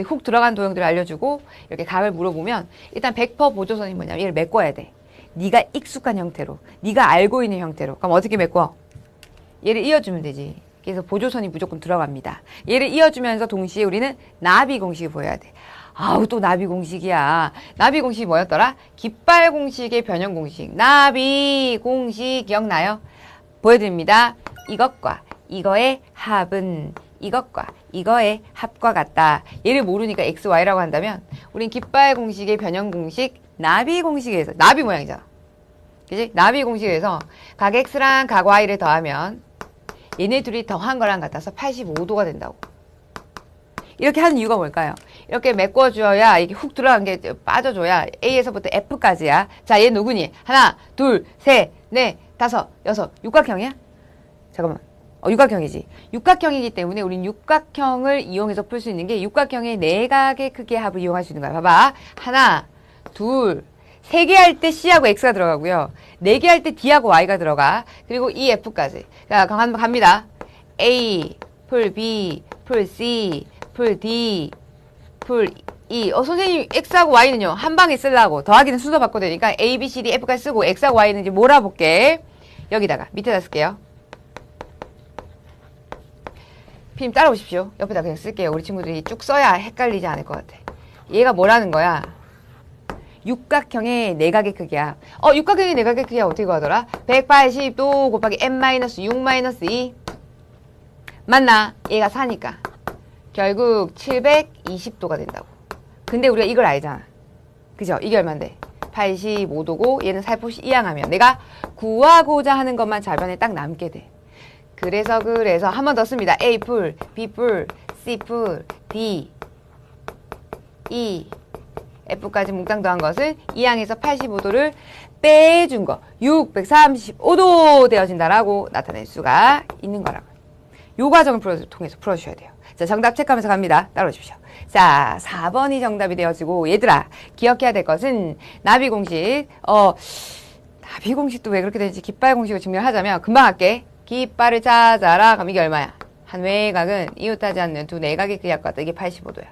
훅 들어간 도형들을 알려주고 이렇게 값을 물어보면 일단 100% 보조선이 뭐냐면 얘를 메꿔야 돼. 네가 익숙한 형태로, 네가 알고 있는 형태로. 그럼 어떻게 메꿔? 얘를 이어주면 되지. 그래서 보조선이 무조건 들어갑니다. 얘를 이어주면서 동시에 우리는 나비 공식을 보여야 돼. 아우 또 나비 공식이야. 나비 공식이 뭐였더라? 깃발 공식의 변형 공식. 나비 공식 기억나요? 보여드립니다. 이것과 이거의 합은 이것과 이거의 합과 같다. 얘를 모르니까 x, y라고 한다면 우린 깃발 공식의 변형 공식 나비 공식에서 나비 모양이잖아. 그지? 나비 공식에서 각 x랑 각 y를 더하면 얘네 둘이 더한 거랑 같아서 85도가 된다고. 이렇게 하는 이유가 뭘까요? 이렇게 메꿔줘야 이게 훅 들어간 게 빠져줘야 A에서부터 F까지야. 자, 얘 누구니? 하나, 둘, 셋, 넷, 다섯, 여섯. 육각형이야? 잠깐만. 어, 육각형이지. 육각형이기 때문에 우린 육각형을 이용해서 풀 수 있는 게 육각형의 내각의 크기의 합을 이용할 수 있는 거야. 봐봐. 하나, 둘, 세 개 할 때 C하고 X가 들어가고요. 네 개 할 때 D하고 Y가 들어가. 그리고 E, F까지. 자, 간- 갑니다. A, 풀 B, 풀 C, 풀 D, 풀 E. 어, 선생님, X하고 Y는요, 한 방에 쓰려고. 더하기는 순서 바꿔도 되니까 A, B, C, D, F까지 쓰고 X하고 Y는 이제 몰아볼게. 여기다가, 밑에다 쓸게요. 피님 따라오십시오. 옆에다 그냥 쓸게요. 우리 친구들이 쭉 써야 헷갈리지 않을 것 같아. 얘가 뭐라는 거야? 육각형의 내각의 크기야. 어, 육각형의 내각의 크기가 어떻게 구하더라? 180도 곱하기 n-6-2. 맞나? 얘가 4니까. 결국 720도가 된다고. 근데 우리가 이걸 알잖아. 그죠? 이게 얼만데? 85도고 얘는 살포시 이항하면 내가 구하고자 하는 것만 좌변에 딱 남게 돼. 그래서 그래서 한 번 더 씁니다. A 풀, B 풀, C 풀, D, E, F까지 몽땅 더한 것은 이 항에서 85도를 빼준 거 635도 되어진다라고 나타낼 수가 있는 거라고. 요 과정을 풀어, 통해서 풀어주셔야 돼요. 자, 정답 체크하면서 갑니다. 따라오십시오. 자, 4번이 정답이 되어지고, 얘들아, 기억해야 될 것은 나비 공식. 어, 나비 공식도 왜 그렇게 되는지 깃발 공식을 증명하자면, 금방 할게. 깃발을 찾아라. 그럼 이게 얼마야? 한 외곽은 이웃하지 않는 두 내각의 크기가 같다. 이게 85도야.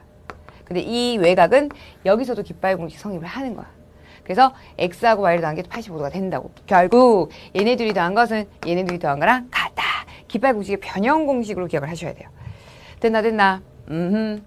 근데 이 외곽은 여기서도 깃발 공식 성립을 하는 거야. 그래서 x하고 y를 더한 게 85도가 된다고. 결국 얘네들이 더한 것은 얘네들이 더한 거랑 같다. 깃발 공식의 변형 공식으로 기억을 하셔야 돼요. 됐나 됐나? 음.